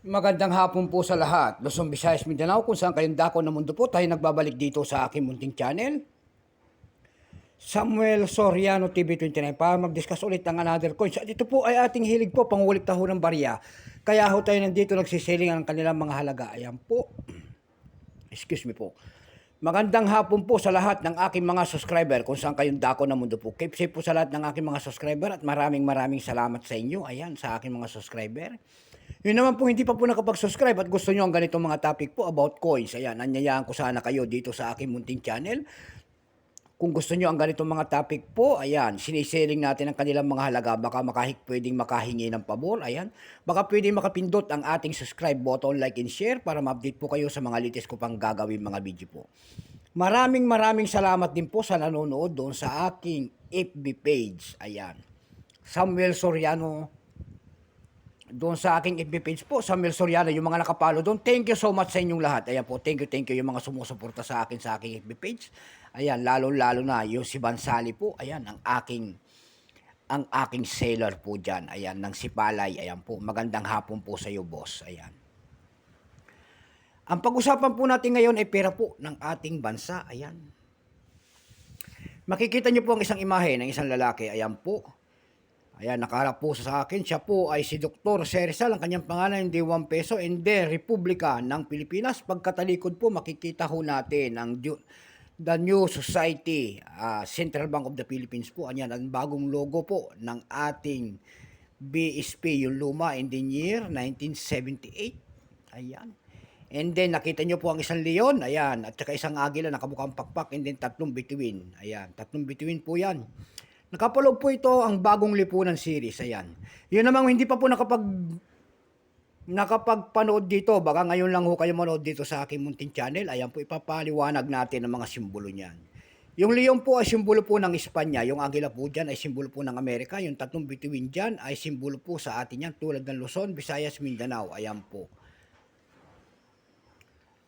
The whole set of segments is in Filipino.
Magandang hapon po sa lahat. Luzon, Visayas, Mindanao, kung saan kayong dako ng mundo po, tayo nagbabalik dito sa aking munting channel. Samuel Soriano TV29 para mag-discuss ulit ng another coins. At ito po ay ating hilig po, pangulit taho ng barya. Kaya ho tayo nandito nagsisiling ang kanilang mga halaga. Ayan po. Excuse me po. Magandang hapon po sa lahat ng aking mga subscriber kung saan kayong dako ng mundo po. Keep safe po sa lahat ng aking mga subscriber at maraming maraming salamat sa inyo. Ayan, sa aking mga subscriber. Yun naman po, hindi pa po nakapag-subscribe at gusto nyo ang ganitong mga topic po about coins. Ayan, anyayaan ko sana kayo dito sa aking munting channel. Kung gusto nyo ang ganitong mga topic po, ayan, siniseling natin ang kanilang mga halaga. Baka makahik, pwedeng makahingi ng pabor, ayan. Baka pwedeng makapindot ang ating subscribe button, like and share para ma-update po kayo sa mga latest ko pang gagawin mga video po. Maraming maraming salamat din po sa nanonood doon sa aking FB page. Ayan. Samuel Soriano doon sa aking FB page po, Samuel Soriano, yung mga nakapalo doon. Thank you so much sa inyong lahat. Ayan po, thank you, thank you yung mga sumusuporta sa akin sa aking FB page. Ayan, lalo-lalo na yung si Bansali po. Ayan, ang aking ang aking seller po dyan. Ayan, ng Sipalay. Ayan po, magandang hapon po sa iyo, boss. Ayan. Ang pag-usapan po natin ngayon ay pera po ng ating bansa. Ayan. Makikita niyo po ang isang imahe ng isang lalaki. Ayan po. Ayan, nakaharap po sa akin. Siya po ay si Dr. Serizal. Ang kanyang pangalan hindi 1 peso. And the Republika ng Pilipinas. Pagkatalikod po, makikita ho natin ang The New Society, ah, Central Bank of the Philippines po. Ayan, ang bagong logo po ng ating BSP, yung luma in the year 1978. Ayan. And then, nakita nyo po ang isang leon, ayan, at saka isang agila, nakabukang pakpak, and then tatlong bituin. Ayan, tatlong bituin po yan. Nakapalog po ito ang bagong lipunan series, ayan. Yun namang hindi pa po nakapag nakapagpanood dito, baka ngayon lang ho kayo manood dito sa aking munting channel, ayan po ipapaliwanag natin ang mga simbolo niyan. Yung leon po ay simbolo po ng Espanya, yung agila po dyan ay simbolo po ng Amerika, yung tatlong bituin dyan ay simbolo po sa atin yan, tulad ng Luzon, Visayas, Mindanao, ayan po.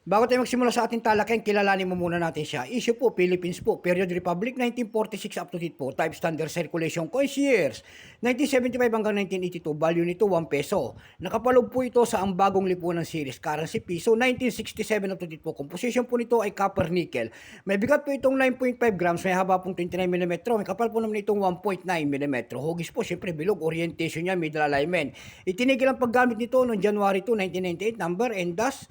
Bago tayo magsimula sa ating talakayan, kilalanin mo muna natin siya. Issue po, Philippines po. Period Republic, 1946 up to date po. Type Standard Circulation Coins years. 1975 hanggang 1982. Value nito, 1 peso. Nakapalog po ito sa ang bagong lipunan series. Currency piso, 1967 up to date po. Composition po nito ay copper nickel. May bigat po itong 9.5 grams. May haba pong 29 mm. May kapal po naman itong 1.9 mm. Hugis po, syempre bilog. Orientation niya, middle alignment. Itinigil ang paggamit nito noong January 2, 1998. Number and thus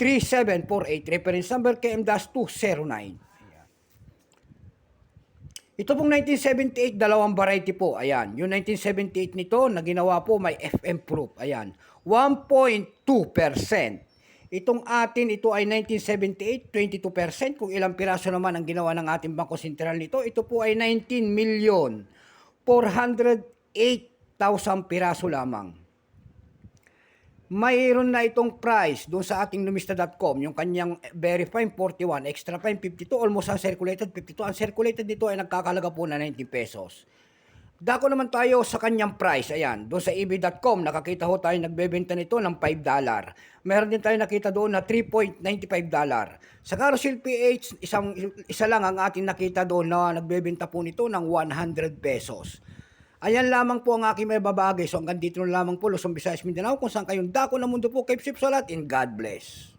3748. Reference number KM-209. Ayan. Ito pong 1978, dalawang variety po. Ayan. Yung 1978 nito, na ginawa po, may FM proof. Ayan. 1.2%. Itong atin, ito ay 1978, 22%. Kung ilang piraso naman ang ginawa ng ating Bangko Sentral nito, ito po ay 19 million 408,000 piraso lamang mayroon na itong price doon sa ating lumista.com, yung kanyang very fine 41, extra fine 52, almost uncirculated 52. Ang circulated dito ay nagkakalaga po na 90 pesos. Dako naman tayo sa kanyang price. Ayan, doon sa eb.com, nakakita ho tayo nagbebenta nito ng 5 dollar. Meron din tayo nakita doon na 3.95 dollar. Sa Carousel PH, isang, isa lang ang ating nakita doon na nagbebenta po nito ng 100 pesos. Ayan lamang po ang aking may babagay. So hanggang dito na lamang po, Luzon, Visayas, Mindanao, kung saan kayong dako ng mundo po. Keep safe sa lahat and God bless.